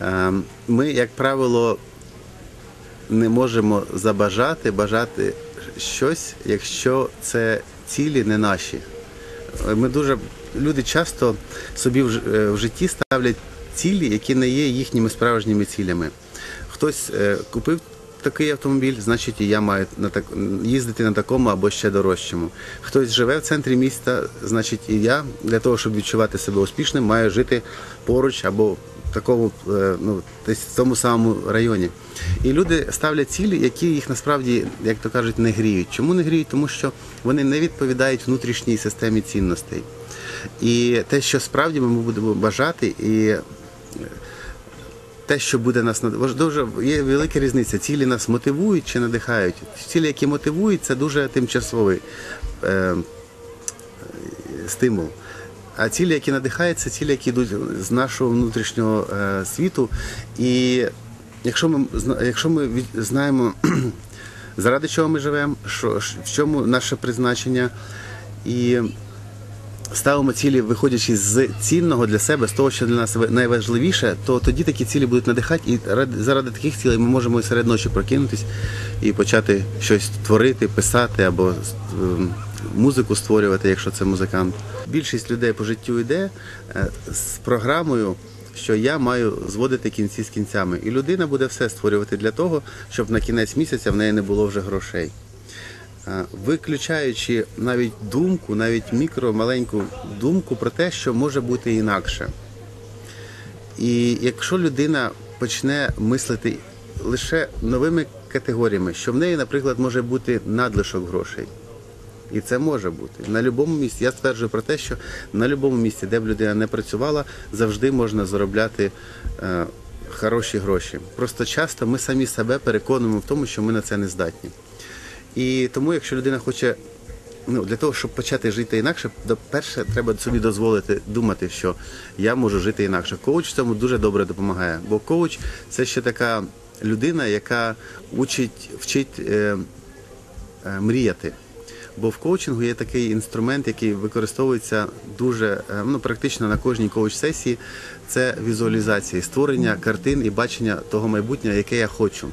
Е, Ми, як правило, не можемо забажати, бажати щось, якщо це цілі не наші. Е, Ми дуже люди часто собі е, в житті ставлять цілі, які не є їхніми справжніми цілями. Хтось е, купив такий автомобіль, значить і я маю на так їздити на такому або ще дорожчому. Хтось живе в центрі міста, значить і я для того, щоб відчувати себе успішним, маю жити поруч або такому е, ну десь в тому самому районі. І люди ставлять цілі, які їх насправді, як то кажуть, не гріють. Чому не гріють? Тому що вони не відповідають внутрішній системі цінностей. І те, що справді ми будемо бажати, і те, що буде нас дуже є велика різниця. Цілі нас мотивують чи надихають. Цілі, які мотивують, це дуже тимчасовий е, е, стимул. А цілі, які надихають, це цілі, які йдуть з нашого внутрішнього е, світу. І якщо ми якщо ми знаємо, заради чого ми живемо, що, в чому наше призначення, і ставимо цілі, виходячи з цінного для себе, з того, що для нас найважливіше, то тоді такі цілі будуть надихати, і ради- заради таких цілей ми можемо і серед ночі прокинутись і почати щось творити, писати або ем, музику створювати, якщо це музикант. Більшість людей по життю йде е, з програмою. Що я маю зводити кінці з кінцями, і людина буде все створювати для того, щоб на кінець місяця в неї не було вже грошей. Е, виключаючи навіть думку, навіть мікро маленьку думку про те, що може бути інакше. І якщо людина почне мислити лише новими категоріями, що в неї, наприклад, може бути надлишок грошей. І це може бути. На будь-якому місці. Я стверджую про те, що на будь-якому місці, де б людина не працювала, завжди можна заробляти е, хороші гроші. Просто часто ми самі себе переконуємо в тому, що ми на це не здатні. І тому, якщо людина хоче, ну для того, щоб почати жити інакше, перше, треба собі дозволити думати, що я можу жити інакше. Коуч в цьому дуже добре допомагає. Бо коуч це ще така людина, яка учить, вчить е, е, мріяти. Бо в коучингу є такий інструмент, який використовується дуже е, ну, практично на кожній коуч-сесії. Це візуалізація, створення картин і бачення того майбутнього, яке я хочу.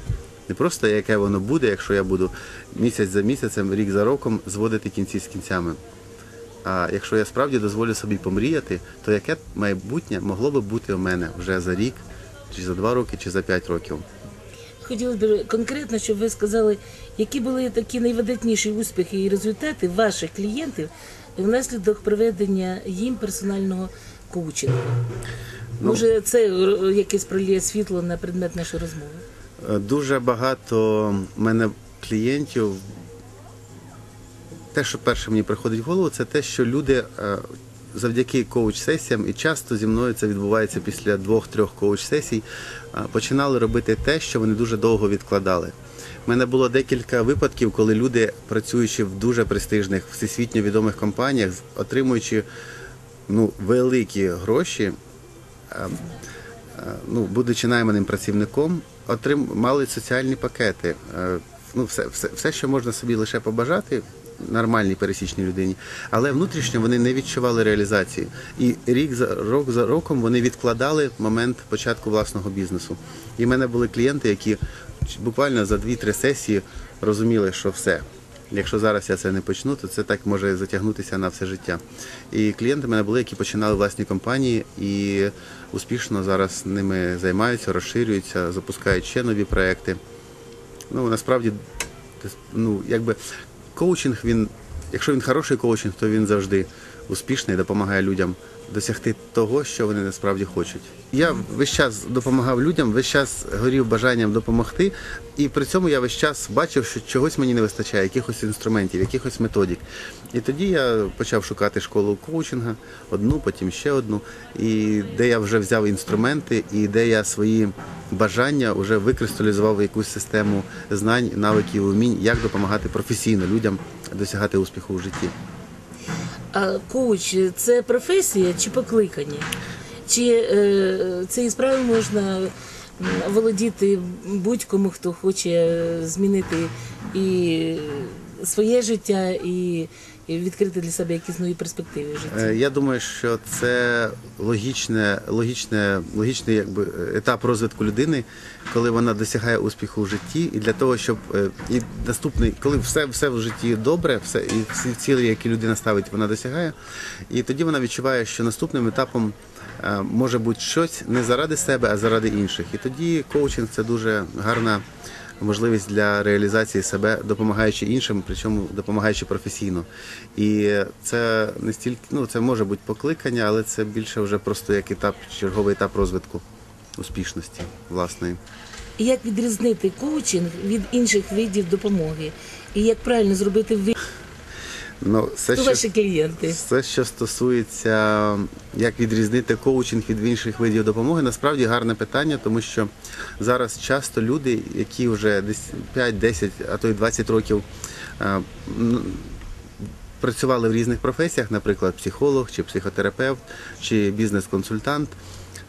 Не просто яке воно буде, якщо я буду місяць за місяцем, рік за роком зводити кінці з кінцями. А якщо я справді дозволю собі помріяти, то яке майбутнє могло би бути у мене вже за рік, чи за два роки, чи за п'ять років. Хотілося б конкретно, щоб ви сказали, які були такі найвидатніші успіхи і результати ваших клієнтів внаслідок проведення їм персонального коучингу. Може, це е, якесь проліє світло на предмет нашої розмови? Е, Дуже багато в мене клієнтів. Те, що перше мені приходить в голову, це те, що люди е, завдяки коуч-сесіям, і часто зі мною це відбувається після двох-трьох коуч-сесій, починали робити те, що вони дуже довго відкладали. У мене було декілька випадків, коли люди, працюючи в дуже престижних, всесвітньо відомих компаніях, отримуючи ну, великі гроші, ну, будучи найманим працівником, отрим... мали соціальні пакети. Ну, все, все, все, що можна собі лише побажати нормальній пересічній людині, але внутрішньо вони не відчували реалізації. І рік за рок за роком вони відкладали момент початку власного бізнесу. І в мене були клієнти, які буквально за 2-3 сесії розуміли, що все. Якщо зараз я це не почну, то це так може затягнутися на все життя. І клієнти в мене були, які починали власні компанії і успішно зараз ними займаються, розширюються, запускають ще нові проекти. Ну насправді, ну якби коучинг, він, якщо він хороший коучинг, то він завжди успішний, допомагає людям досягти того, що вони насправді хочуть. Я весь час допомагав людям, весь час горів бажанням допомогти, і при цьому я весь час бачив, що чогось мені не вистачає, якихось інструментів, якихось методик. І тоді я почав шукати школу коучинга, одну, потім ще одну, і де я вже взяв інструменти, і де я свої бажання вже викристалізував в якусь систему знань, навиків, умінь, як допомагати професійно людям досягати успіху в житті. А коуч це професія чи покликання? Чи е, цією справою можна володіти будь-кому, хто хоче змінити і своє життя і, відкрити для себе якісь нові перспективи в житті. Е, Я думаю, що це логічне, логічне, логічний якби, етап розвитку людини, коли вона досягає успіху в житті, і для того, щоб е, і наступний, коли все, все в житті добре, все і всі цілі, які людина ставить, вона досягає, і тоді вона відчуває, що наступним етапом е, може бути щось не заради себе, а заради інших. І тоді коучинг це дуже гарна можливість для реалізації себе, допомагаючи іншим, причому допомагаючи професійно. І це не стільки, ну це може бути покликання, але це більше вже просто як етап, черговий етап розвитку успішності власної. Як відрізнити коучинг від інших видів допомоги? І як правильно зробити ви Ну, все, хто що, ваші клієнти? все, що стосується, як відрізнити коучинг від інших видів допомоги, насправді гарне питання, тому що зараз часто люди, які вже десь 5, 10, а то й 20 років е, працювали в різних професіях, наприклад, психолог чи психотерапевт, чи бізнес-консультант,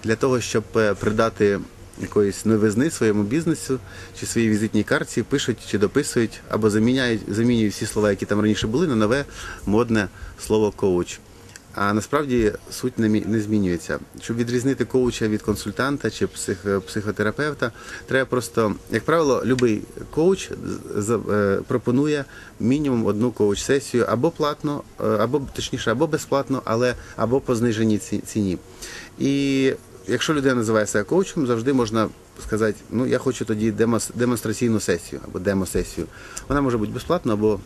для того, щоб е, придати якоїсь новизни своєму бізнесу чи своїй візитній картці, пишуть чи дописують або заміняють, замінюють всі слова, які там раніше були, на нове модне слово коуч. А насправді суть не, мі- не змінюється. Щоб відрізнити коуча від консультанта чи псих, психотерапевта, треба просто, як правило, будь-який коуч е, пропонує мінімум одну коуч-сесію або платно, е, або точніше, або безплатно, але або по зниженій ціні. І якщо людина називає себе коучем, завжди можна сказати, ну я хочу тоді демонстраційну сесію або демосесію. Вона може бути безплатно або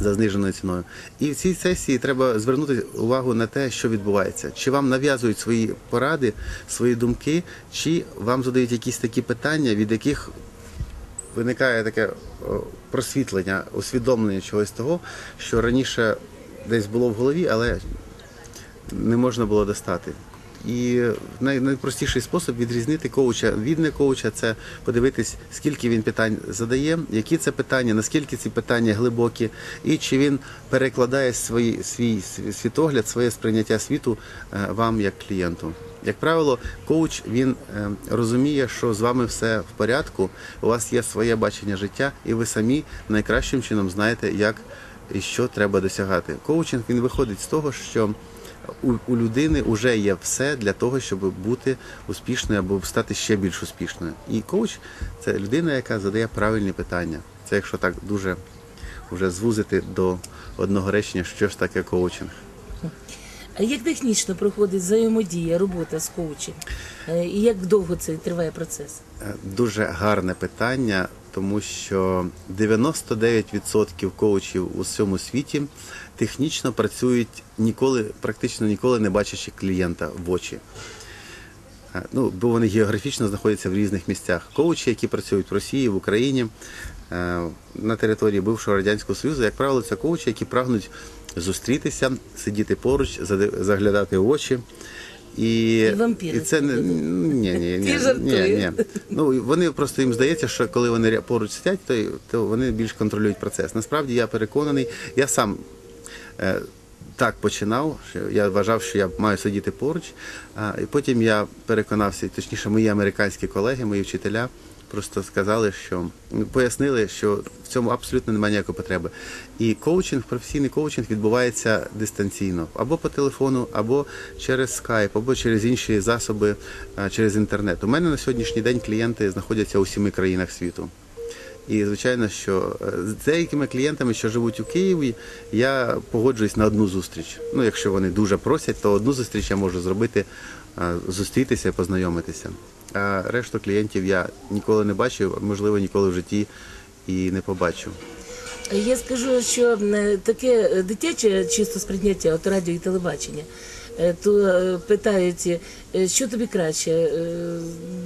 за зниженою ціною. І в цій сесії треба звернути увагу на те, що відбувається. Чи вам нав'язують свої поради, свої думки, чи вам задають якісь такі питання, від яких виникає таке просвітлення, усвідомлення чогось того, що раніше десь було в голові, але не можна було достати. І найпростіший спосіб відрізнити коуча від не коуча це подивитись, скільки він питань задає, які це питання, наскільки ці питання глибокі, і чи він перекладає свій свій світогляд, своє сприйняття світу е, вам як клієнту. Як правило, коуч він е, розуміє, що з вами все в порядку, у вас є своє бачення життя, і ви самі найкращим чином знаєте, як і що треба досягати. Коучинг він виходить з того, що у, людини вже є все для того, щоб бути успішною або стати ще більш успішною. І коуч це людина, яка задає правильні питання. Це якщо так дуже вже звузити до одного речення, що ж таке коучинг. А як технічно проходить взаємодія, робота з коучем? Е, І як довго це триває процес? Е, Дуже гарне питання, тому що 99% коучів у всьому світі технічно працюють ніколи, практично ніколи не бачачи клієнта в очі. Е, Ну, бо вони географічно знаходяться в різних місцях. Коучі, які працюють в Росії, в Україні, е, на території бившого радянського союзу, як правило, це коучі, які прагнуть зустрітися, сидіти поруч, заглядати в очі. І, І вампіри і це не ні, ні, ні, ні, ні, Ну вони просто їм здається, що коли вони поруч сидять, то, то вони більш контролюють процес. Насправді я переконаний, я сам так починав, що я вважав, що я маю сидіти поруч. І потім я переконався, точніше, мої американські колеги, мої вчителя. Просто сказали, що ну, пояснили, що в цьому абсолютно немає ніякої потреби. І коучинг, професійний коучинг відбувається дистанційно або по телефону, або через скайп, або через інші засоби, через інтернет. У мене на сьогоднішній день клієнти знаходяться у сіми країнах світу. І звичайно, що е, з деякими клієнтами, що живуть у Києві, я погоджуюсь на одну зустріч. Ну, якщо вони дуже просять, то одну зустріч я можу зробити, е, зустрітися, познайомитися. А решту клієнтів я ніколи не бачив, можливо, ніколи в житті і не побачу. Я скажу, що е, таке дитяче чисто сприйняття, от радіо і телебачення, то питають, що тобі краще.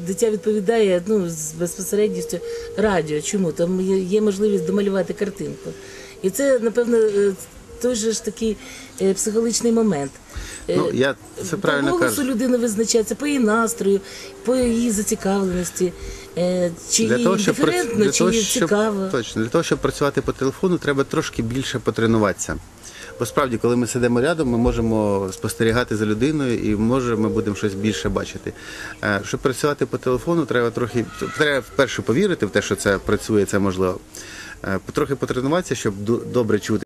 Дитя відповідає ну, з безпосередністю радіо. Чому? Там є- можливість домалювати картинку. І це, напевно, е, той же ж такий е, психологічний момент. Е, Ну, я це правильно по голосу кажу. людини визначається, по її настрою, по її зацікавленості, чи їй прац- індиферентно, чи їй щоб, цікаво. точно для того, щоб працювати по телефону, треба трошки більше потренуватися. Бо справді, коли ми сидимо рядом, ми можемо спостерігати за людиною і може ми будемо щось більше бачити. Е, Щоб працювати по телефону, треба трохи треба вперше повірити в те, що це працює, це можливо. е, потрохи потренуватися, щоб добре чути.